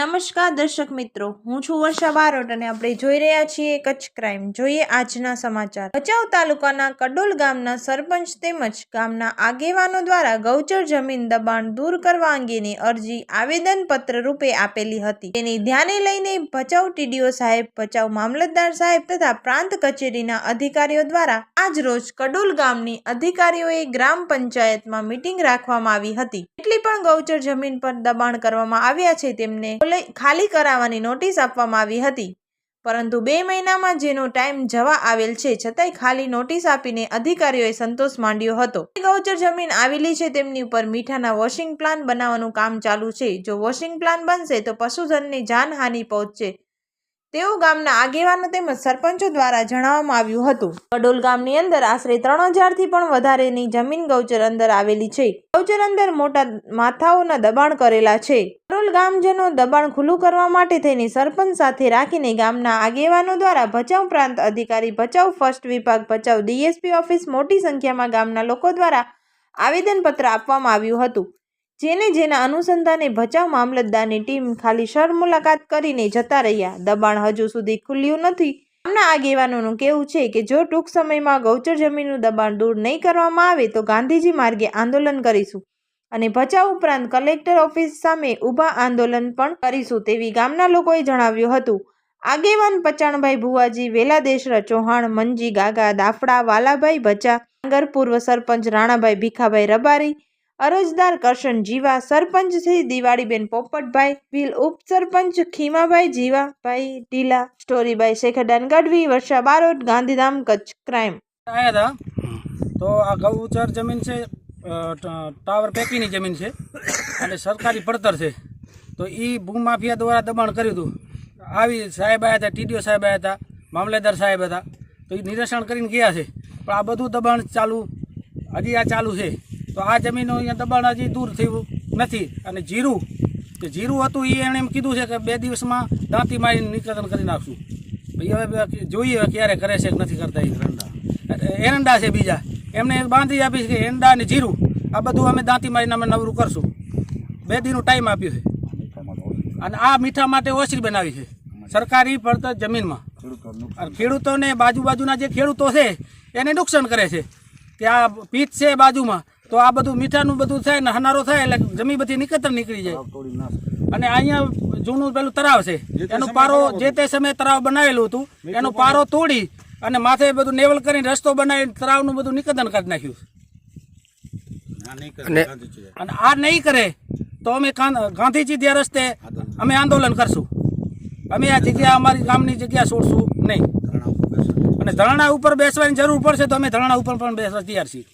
નમસ્કાર દર્શક મિત્રો, હું છું વર્ષા બારોટ અને આપણે જોઈ રહ્યા છીએ કચ્છ ક્રાઇમ જોઈએ આજના સમાચાર. ભચાઉ તાલુકાના કડોલ ગામના સરપંચ તેમજ ગામના આગેવાનો દ્વારા ગૌચર જમીન દબાણ દૂર કરવા અંગેની અરજી આવેદનપત્ર રૂપે આપેલી હતી. તેની ધ્યાને લઈને ભચાઉ ટીડીઓ સાહેબ, ભચાઉ મામલતદાર સાહેબ તથા પ્રાંત કચેરીના અધિકારીઓ દ્વારા આજ રોજ કડોલ ગામની અધિકારીઓએ ગ્રામ પંચાયતમાં મીટિંગ રાખવામાં આવી હતી. એટલી પણ ગૌચર જમીન પર દબાણ કરવામાં આવ્યા છે તેમને ખોલે- ખાલી કરાવવાની નોટિસ આપવામાં આવી હતી. પરંતુ બે મહિનામાં જેનો ટાઈમ જવા આવેલ છે, છતાંય ખાલી નોટિસ આપીને અધિકારીઓએ સંતોષ માંડ્યો હતો. ગૌચર જમીન આવેલી છે, તેમની ઉપર મીઠાના વોશિંગ પ્લાન બનાવવાનું કામ ચાલુ છે. જો વોશિંગ પ્લાન બનશે, તો પશુધનને જાનહાનિ પહોંચશે. તેવું ગામના આગેવાનો તેમજ સરપંચો દ્વારા જણાવવામાં આવ્યું હતું. કડોલ ગામની અંદર આશરે ત્રણ હજારથી પણ વધારેની જમીન ગૌચર અંદર આવેલી છે. ગૌચર અંદર મોટા માથાઓના દબાણ કરેલા છે. કડોલ ગામજનો દબાણ ખુલ્લું કરવા માટે થઈને સરપંચ સાથે રાખીને ગામના આગેવાનો દ્વારા ભચાઉ પ્રાંત અધિકારી, ભચાઉ ફર્સ્ટ વિભાગ, ભચાઉ ડીએસપી ઓફિસ મોટી સંખ્યામાં ગામના લોકો દ્વારા આવેદનપત્ર આપવામાં આવ્યું હતું. જેને જેના અનુસંધાને ભચાઉ મામલતદારની ટીમ ખાલી શર મુલાકાત કરીને જતા રહ્યા. દબાણ હજુ સુધી ખુલ્યું નથી. આમના આગેવાનોનું કહેવું છે કે જો ટૂંક સમયમાં ગૌચર જમીનનું દબાણ દૂર નહીં કરવામાં આવે તો ગાંધીજી માર્ગે આંદોલન કરીશું અને ભચાઉ ઉપરાંત કલેક્ટર ઓફિસ સામે ઊભા આંદોલન પણ કરીશું તેવી ગામના લોકોએ જણાવ્યું હતું. આગેવાન પચાણભાઈ ભુવાજી વેલાદેશરા ચૌહાણ, મંજી ગાગા, દાફડા, વાલાભાઈ ભચા, ડાંગર પૂર્વ સરપંચ રાણાભાઈ ભીખાભાઈ રબારી અરજદાર કરશન જીવા સરપંચ શ્રી દિવાળીબેન પોપટભાઈ ભીલ ઉપસરપંચ ખીમાભાઈ જીવાભાઈ ઢીલા સ્ટોરીભાઈ શેખડાન ગઢવી વર્ષા બારોટ ગાંધીધામ કચ્છ ક્રાઇમ. આવ્યા હતા તો આ ગૌચર જમીન છે ટાવર પેકીની જમીન છે અને સરકારી પડતર છે. તો એ ભૂમાફિયા દ્વારા દબાણ કર્યું હતું. આવી સાહેબ આવ્યા હતા ટીડીઓ સાહેબ આવ્યા હતા મામલેદાર સાહેબ હતા. તો એ નિરીક્ષણ કરીને ગયા છે. પણ આ બધું દબાણ ચાલુ હજી આ ચાલુ છે. તો આ જમીનો અહીંયા દબાણ હજી દૂર થયું નથી. અને જીરું કે જીરું હતું એ એણે એમ કીધું છે કે બે દિવસમાં દાંતી મારીને નિકતન કરી નાખશું. પછી હવે જોઈએ ક્યારે કરે છે કે નથી કરતા એ એરંડા એરંડા છે બીજા. એમને બાંધી આપી છે કે એરંડા અને જીરું આ બધું અમે દાંતી મારીને અમે નવરું કરશું. બે દીનો ટાઈમ આપ્યો છે. અને આ મીઠા માટે ઓછી બનાવી છે. સરકારી પડતર જમીનમાં. અને ખેડૂતોને બાજુ બાજુના જે ખેડૂતો છે એને નુકસાન કરે છે. કે આ પીત છે બાજુમાં તો આ બધું મીઠાનું બધું થાય ને હનારો થાય એટલે જમી બધી નીકળતર નીકળી જાય. અને અહીંયા જૂનું પેલું તળાવ છે એનો પારો જે તે સમયે તળાવ બનાવેલું હતું એનો પારો તોડી અને માથે બધું નેવલ કરીને રસ્તો બનાવી તળાવનું બધું નિકતન કરી નાખ્યું અને અને આ નહીં કરે તો અમે ગાંધીજી ત્યાં રસ્તે અમે આંદોલન કરશું. અમે આ જગ્યા અમારી ગામની જગ્યા છોડશું નહીં. અને ધરણા ઉપર બેસવાની જરૂર પડશે તો અમે ધરણા ઉપર પણ બેસવા તૈયાર છીએ.